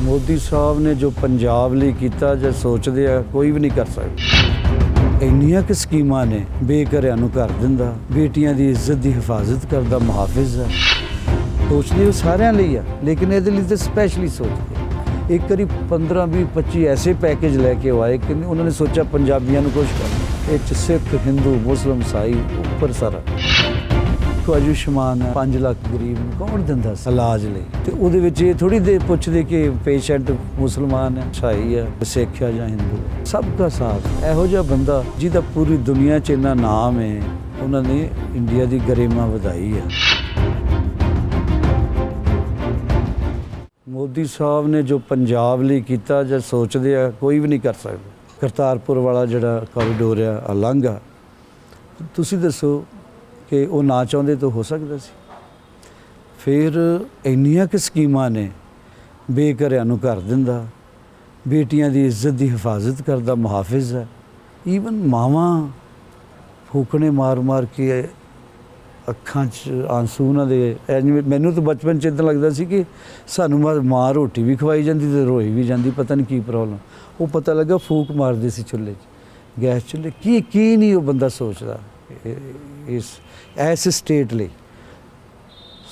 ਮੋਦੀ ਸਾਹਿਬ ਨੇ ਜੋ ਪੰਜਾਬ ਲਈ ਕੀਤਾ ਜੇ ਸੋਚਦੇ ਆ, ਕੋਈ ਵੀ ਨਹੀਂ ਕਰ ਸਕਦਾ। ਇੰਨੀਆਂ ਕਿ ਸਕੀਮਾਂ ਨੇ, ਬੇਘਰਿਆਂ ਨੂੰ ਘਰ ਦਿੰਦਾ, ਬੇਟੀਆਂ ਦੀ ਇੱਜ਼ਤ ਦੀ ਹਿਫਾਜ਼ਤ ਕਰਦਾ, ਮੁਹਾਫਿਜ਼ ਹੈ ਸੋਚਦੇ ਉਹ ਸਾਰਿਆਂ ਲਈ ਆ, ਲੇਕਿਨ ਇਹਦੇ ਲਈ ਤੇ ਸਪੈਸ਼ਲੀ ਸੋਚਦੇ ਇੱਕ ਵਾਰੀ 15 20 25 ਐਸੇ ਪੈਕੇਜ ਲੈ ਕੇ ਆਏ ਕਿ ਉਹਨਾਂ ਨੇ ਸੋਚਿਆ ਪੰਜਾਬੀਆਂ ਨੂੰ ਕੁਝ ਕਰਨਾ। ਇਹ ਚ ਸਿੱਖ, ਹਿੰਦੂ, ਮੁਸਲਮ ਸਾਈ ਉੱਪਰ ਸਾਰਾ। ਕੋ ਆਯੁਸ਼ਮਾਨ 5 ਲੱਖ ਗਰੀਬ ਨੂੰ ਕੌਣ ਦਿੰਦਾ ਸੀ ਇਲਾਜ ਲਈ? ਤੇ ਉਹਦੇ ਵਿੱਚ ਇਹ ਥੋੜੀ ਦੇ ਪੁੱਛਦੇ ਕਿ ਪੇਸ਼ੈਂਟ ਮੁਸਲਮਾਨ ਹੈ ਸਾਈ ਹੈ, ਸਿੱਖ ਹੈ ਜਾਂ ਹਿੰਦੂ ਹੈ। ਸਭ ਦਾ ਸਾਥ। ਇਹੋ ਜਿਹਾ ਬੰਦਾ ਜਿਹਦਾ ਪੂਰੀ ਦੁਨੀਆ 'ਚ ਇੰਨਾ ਨਾਮ ਹੈ, ਉਹਨਾਂ ਨੇ ਇੰਡੀਆ ਦੀ ਗਰਿਮਾ ਵਧਾਈ ਹੈ। ਮੋਦੀ ਸਾਹਿਬ ਨੇ ਜੋ ਪੰਜਾਬ ਲਈ ਕੀਤਾ ਜਾਂ ਸੋਚਦੇ ਆ, ਕੋਈ ਵੀ ਨਹੀਂ ਕਰ ਸਕਦਾ। ਕਰਤਾਰਪੁਰ ਵਾਲਾ ਜਿਹੜਾ ਕੋਰੀਡੋਰ ਆ ਅਲੰਘਾ ਤੁਸੀਂ ਦੱਸੋ ਕਿ ਉਹ ਨਾ ਚਾਹੁੰਦੇ ਤਾਂ ਹੋ ਸਕਦਾ ਸੀ। ਫਿਰ ਇੰਨੀਆਂ ਕਿ ਸਕੀਮਾਂ ਨੇ, ਬੇਘਰਿਆਂ ਨੂੰ ਘਰ ਦਿੰਦਾ, ਬੇਟੀਆਂ ਦੀ ਇੱਜ਼ਤ ਦੀ ਹਿਫਾਜ਼ਤ ਕਰਦਾ, ਮੁਹਾਫਿਜ਼ ਹੈ। ਈਵਨ ਮਾਵਾਂ ਫੂਕਣੇ ਮਾਰ-ਮਾਰ ਕੇ ਅੱਖਾਂ 'ਚ ਆਂਸੂ ਉਹਨਾਂ ਦੇ, ਐਂ ਮੈਨੂੰ ਤਾਂ ਬਚਪਨ 'ਚ ਇਦਾਂ ਲੱਗਦਾ ਸੀ ਕਿ ਸਾਨੂੰ ਮਾਂ- ਰੋਟੀ ਵੀ ਖਵਾਈ ਜਾਂਦੀ ਤੇ ਰੋਈ ਵੀ ਜਾਂਦੀ, ਪਤਾ ਨਹੀਂ ਕੀ ਪ੍ਰੋਬਲਮ ਉਹ ਪਤਾ ਲੱਗਾ ਫੂਕ ਮਾਰਦੇ ਸੀ ਚੁੱਲ੍ਹੇ 'ਚ, ਗੈਸ ਚੁੱਲ੍ਹੇ, ਕੀ ਕੀ ਨਹੀਂ ਉਹ ਬੰਦਾ ਸੋਚਦਾ। ਇਸ ਐਸ ਸਟੇਟ ਲਈ।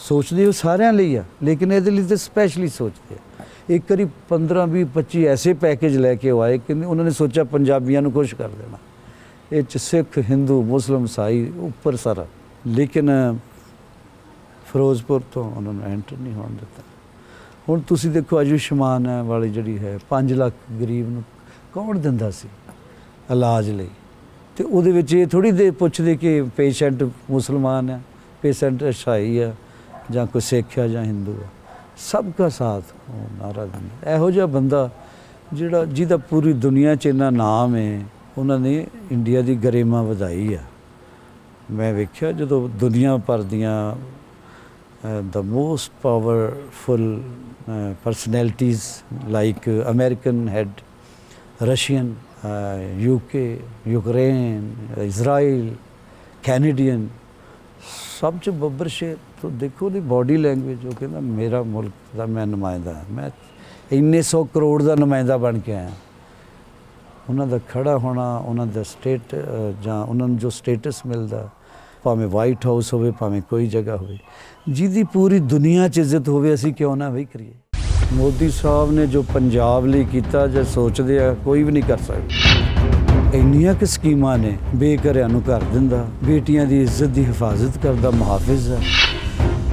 ਸੋਚਦੇ ਉਹ ਸਾਰਿਆਂ ਲਈ ਆ, ਲੇਕਿਨ ਇਹਦੇ ਲਈ ਤੇ ਸਪੈਸ਼ਲੀ ਸੋਚਦੇ ਆ। ਇੱਕ ਵਾਰੀ 15 20 25 ਐਸੇ ਪੈਕੇਜ ਲੈ ਕੇ ਉਹ ਆਏ ਕਿ ਉਹਨਾਂ ਨੇ ਸੋਚਿਆ ਪੰਜਾਬੀਆਂ ਨੂੰ ਖੁਸ਼ ਕਰ ਦੇਣਾ। ਇਹ ਚ ਸਿੱਖ, ਹਿੰਦੂ, ਮੁਸਲਮ, ਸਾਈ ਉੱਪਰ ਸਾਰਾ। ਲੇਕਿਨ ਫਿਰੋਜ਼ਪੁਰ ਤੋਂ ਉਹਨਾਂ ਨੂੰ ਐਂਟਰ ਨਹੀਂ ਹੋਣ ਦਿੱਤਾ। ਹੁਣ ਤੁਸੀਂ ਦੇਖੋ ਆਯੁਸ਼ਮਾਨ ਵਾਲੀ ਜਿਹੜੀ ਹੈ 5 ਲੱਖ ਗਰੀਬ ਨੂੰ ਕੌਣ ਦਿੰਦਾ ਸੀ? ਇਲਾਜ ਲਈ। ਤੇ ਉਹਦੇ ਵਿੱਚ ਇਹ ਥੋੜੀ ਦੇ ਪੁੱਛਦੇ ਕਿ ਪੇਸ਼ੈਂਟ ਮੁਸਲਮਾਨ ਹੈ, ਪੇਸ਼ੈਂਟ ਈਸਾਈ ਹੈ ਜਾਂ ਕੋਈ ਸਿੱਖ ਹੈ ਜਾਂ ਹਿੰਦੂ ਹੈ। ਸਭ ਦਾ ਸਾਥ ਉਹ ਨਾਰਾ ਦਿੰਦਾ ਇਹੋ ਜਿਹਾ ਬੰਦਾ ਜਿਹੜਾ ਜਿਹਦਾ ਪੂਰੀ ਦੁਨੀਆ 'ਚ ਇੰਨਾ ਨਾਮ ਹੈ, ਉਹਨਾਂ ਨੇ ਇੰਡੀਆ ਦੀ ਗਰਿਮਾ ਵਧਾਈ ਆ ਮੈਂ ਵੇਖਿਆ ਜਦੋਂ ਦੁਨੀਆ ਭਰ ਦੀਆਂ the most powerful personalities like American head Russian UK Ukraine Israel Canadian ਸਭ ਚ ਬੱਬਰ ਸ਼ੇਰ ਤੋਂ ਦੇਖੋ ਦੀ ਬਾਡੀ ਲੈਂਗੁਏਜ ਉਹ ਕਹਿੰਦਾ ਮੇਰਾ ਮੁਲਕ ਦਾ ਮੈਂ ਨੁਮਾਇੰਦਾ ਹਾਂ। ਮੈਂ ਇੰਨੇ 100 ਕਰੋੜ ਦਾ ਨੁਮਾਇੰਦਾ ਬਣ ਕੇ ਆਇਆ ਉਹਨਾਂ ਦਾ ਖੜਾ ਹੋਣਾ, ਉਹਨਾਂ ਦਾ ਸਟੇਟ ਜਾਂ ਉਹਨਾਂ ਨੂੰ ਜੋ ਸਟੇਟਸ ਮਿਲਦਾ, ਭਾਵੇਂ ਵਾਈਟ ਹਾਊਸ ਹੋਵੇ, ਭਾਵੇਂ ਕੋਈ ਜਗ੍ਹਾ ਹੋਵੇ, ਜਿਹਦੀ ਪੂਰੀ ਦੁਨੀਆ 'ਚ ਇੱਜ਼ਤ ਹੋਵੇ, ਅਸੀਂ ਕਿਉਂ ਨਾ ਵਹੀ ਕਰੀਏ ਮੋਦੀ ਸਾਹਿਬ ਨੇ ਜੋ ਪੰਜਾਬ ਲਈ ਕੀਤਾ ਜਾਂ ਸੋਚਦੇ ਆ, ਕੋਈ ਵੀ ਨਹੀਂ ਕਰ ਸਕਦਾ। ਇੰਨੀਆਂ ਕਿ ਸਕੀਮਾਂ ਨੇ, ਬੇਘਰਿਆਂ ਨੂੰ ਘਰ ਦਿੰਦਾ, ਬੇਟੀਆਂ ਦੀ ਇੱਜ਼ਤ ਦੀ ਹਿਫਾਜ਼ਤ ਕਰਦਾ, ਮੁਹਾਫਿਜ਼ ਆ।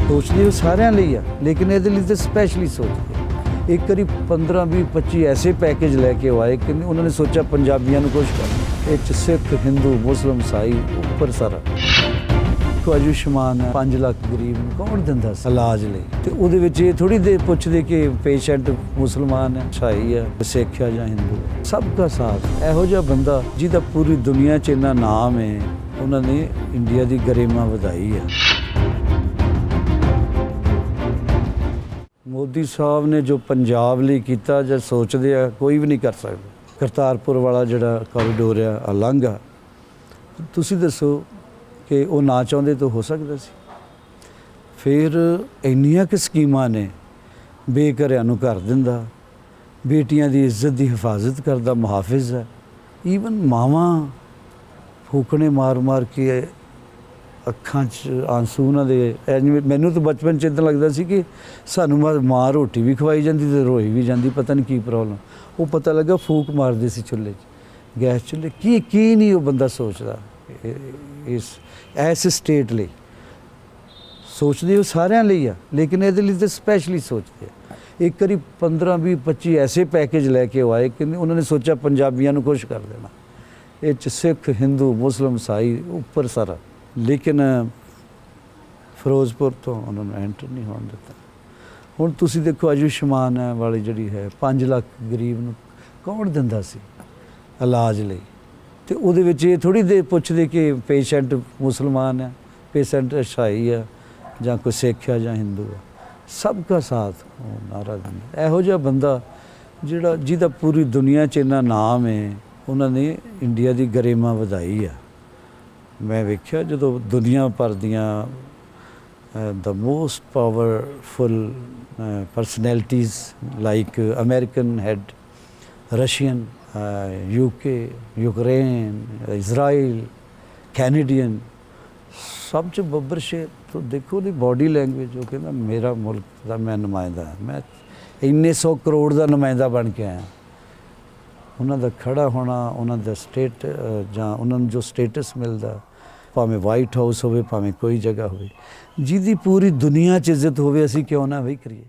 ਸੋਚਦੇ ਉਹ ਸਾਰਿਆਂ ਲਈ ਆ, ਲੇਕਿਨ ਇਹਦੇ ਲਈ ਤੇ ਸਪੈਸ਼ਲੀ ਸੋਚਦੇ ਇੱਕ ਵਾਰੀ 15 20 25 ਐਸੇ ਪੈਕੇਜ ਲੈ ਕੇ ਆਏ ਕਿ ਉਹਨਾਂ ਨੇ ਸੋਚਿਆ ਪੰਜਾਬੀਆਂ ਨੂੰ ਕੁਝ ਕਰਨਾ। ਇਹ ਚ ਸਿੱਖ, ਹਿੰਦੂ, ਮੁਸਲਮ ਸਾਈ ਉੱਪਰ ਸਾਰਾ। ਕੋ ਆਯੁਸ਼ਮਾਨ 5 ਲੱਖ ਗਰੀਬ ਨੂੰ ਕੌਣ ਦਿੰਦਾ ਸੀ ਇਲਾਜ ਲਈ? ਤੇ ਉਹਦੇ ਵਿੱਚ ਇਹ ਥੋੜੀ ਦੇ ਪੁੱਛਦੇ ਕਿ ਪੇਸ਼ੈਂਟ ਮੁਸਲਮਾਨ ਹੈ ਸਾਈ ਹੈ, ਸਿੱਖ ਹੈ ਜਾਂ ਹਿੰਦੂ ਹੈ। ਸਭ ਦਾ ਸਾਥ। ਇਹੋ ਜਿਹਾ ਬੰਦਾ ਜਿਹਦਾ ਪੂਰੀ ਦੁਨੀਆ 'ਚ ਇੰਨਾ ਨਾਮ ਹੈ, ਉਹਨਾਂ ਨੇ ਇੰਡੀਆ ਦੀ ਗਰਿਮਾ ਵਧਾਈ ਹੈ ਮੋਦੀ ਸਾਹਿਬ ਨੇ ਜੋ ਪੰਜਾਬ ਲਈ ਕੀਤਾ ਜਾਂ ਸੋਚਦੇ ਆ, ਕੋਈ ਵੀ ਨਹੀਂ ਕਰ ਸਕਦਾ। ਕਰਤਾਰਪੁਰ ਵਾਲਾ ਜਿਹੜਾ ਕੋਰੀਡੋਰ ਆ ਅਲੰਘਾ ਤੁਸੀਂ ਦੱਸੋ ਕਿ ਉਹ ਨਾ ਚਾਹੁੰਦੇ ਤਾਂ ਹੋ ਸਕਦਾ ਸੀ। ਫਿਰ ਇੰਨੀਆਂ ਕਿ ਸਕੀਮਾਂ ਨੇ, ਬੇਘਰਿਆਂ ਨੂੰ ਘਰ ਦਿੰਦਾ, ਬੇਟੀਆਂ ਦੀ ਇੱਜ਼ਤ ਦੀ ਹਿਫਾਜ਼ਤ ਕਰਦਾ, ਮੁਹਾਫਿਜ਼ ਹੈ। ਈਵਨ ਮਾਵਾਂ ਫੂਕਣੇ ਮਾਰ-ਮਾਰ ਕੇ ਅੱਖਾਂ 'ਚ ਆਂਸੂ ਉਹਨਾਂ ਦੇ, ਐਂ ਮੈਨੂੰ ਤਾਂ ਬਚਪਨ 'ਚ ਇਦਾਂ ਲੱਗਦਾ ਸੀ ਕਿ ਸਾਨੂੰ ਮਾਂ- ਮਾਂ ਰੋਟੀ ਵੀ ਖਵਾਈ ਜਾਂਦੀ ਤੇ ਰੋਈ ਵੀ ਜਾਂਦੀ, ਪਤਾ ਨਹੀਂ ਕੀ ਪ੍ਰੋਬਲਮ ਉਹ ਪਤਾ ਲੱਗਾ ਫੂਕ ਮਾਰਦੇ ਸੀ ਚੁੱਲ੍ਹੇ 'ਚ, ਗੈਸ ਚੁੱਲ੍ਹੇ, ਕੀ ਕੀ ਨਹੀਂ ਉਹ ਬੰਦਾ ਸੋਚਦਾ। ਇਸ ਐਸ ਸਟੇਟ ਲਈ। ਸੋਚਦੇ ਉਹ ਸਾਰਿਆਂ ਲਈ ਆ, ਲੇਕਿਨ ਇਹਦੇ ਲਈ ਤੇ ਸਪੈਸ਼ਲੀ ਸੋਚਦੇ ਆ। ਇੱਕ ਵਾਰੀ 15 20 25 ਐਸੇ ਪੈਕੇਜ ਲੈ ਕੇ ਉਹ ਆਏ ਕਿ ਉਹਨਾਂ ਨੇ ਸੋਚਿਆ ਪੰਜਾਬੀਆਂ ਨੂੰ ਖੁਸ਼ ਕਰ ਦੇਣਾ। ਇਹ ਚ ਸਿੱਖ, ਹਿੰਦੂ, ਮੁਸਲਮ, ਸਾਈ ਉੱਪਰ ਸਾਰਾ। ਲੇਕਿਨ ਫਿਰੋਜ਼ਪੁਰ ਤੋਂ ਉਹਨਾਂ ਨੂੰ ਐਂਟਰ ਨਹੀਂ ਹੋਣ ਦਿੱਤਾ। ਹੁਣ ਤੁਸੀਂ ਦੇਖੋ ਆਯੁਸ਼ਮਾਨ ਵਾਲੀ ਜਿਹੜੀ ਹੈ 5 ਲੱਖ ਗਰੀਬ ਨੂੰ ਕੌਣ ਦਿੰਦਾ ਸੀ? ਇਲਾਜ ਲਈ। ਤੇ ਉਹਦੇ ਵਿੱਚ ਇਹ ਥੋੜੀ ਦੇ ਪੁੱਛਦੇ ਕਿ ਪੇਸ਼ੈਂਟ ਮੁਸਲਮਾਨ ਹੈ ਪੇਸ਼ੈਂਟ ਈਸਾਈ ਹੈ ਜਾਂ ਕੋਈ ਸਿੱਖ ਹੈ ਜਾਂ ਹਿੰਦੂ ਹੈ। ਸਭ ਦਾ ਸਾਥ ਉਹ ਨਾਰਾ ਦਿੰਦਾ। ਇਹੋ ਜਿਹਾ ਬੰਦਾ ਜਿਹੜਾ ਜਿਹਦਾ ਪੂਰੀ ਦੁਨੀਆ 'ਚ ਇੰਨਾ ਨਾਮ ਹੈ ਉਹਨਾਂ ਨੇ ਇੰਡੀਆ ਦੀ ਗਰਿਮਾ ਵਧਾਈ ਆ ਮੈਂ ਵੇਖਿਆ ਜਦੋਂ ਦੁਨੀਆ ਭਰ ਦੀਆਂ the most powerful personalities like like uh, Russian head, Russian, uh, Canadian ਸਭ ਚ ਬੱਬਰ ਸ਼ੇਰ ਤੋਂ ਦੇਖੋ ਉਹਦੀ ਬਾਡੀ ਲੈਂਗੁਏਜ ਉਹ ਕਹਿੰਦਾ ਮੇਰਾ ਮੁਲਕ ਦਾ ਮੈਂ ਨੁਮਾਇੰਦਾ ਹਾਂ। ਮੈਂ ਇੰਨੇ 100 ਕਰੋੜ ਦਾ ਨੁਮਾਇੰਦਾ ਬਣ ਕੇ ਆਇਆ ਉਹਨਾਂ ਦਾ ਖੜਾ ਹੋਣਾ ਉਹਨਾਂ ਦਾ ਸਟੇਟ ਜਾਂ ਉਹਨਾਂ ਨੂੰ ਜੋ ਸਟੇਟਸ ਮਿਲਦਾ ਭਾਵੇਂ ਵਾਈਟ ਹਾਊਸ ਹੋਵੇ ਭਾਵੇਂ ਕੋਈ ਜਗ੍ਹਾ ਹੋਵੇ ਜਿਹਦੀ ਪੂਰੀ ਦੁਨੀਆ 'ਚ ਇੱਜ਼ਤ ਹੋਵੇ ਅਸੀਂ ਕਿਉਂ ਨਾ ਵੀ ਕਰੀਏ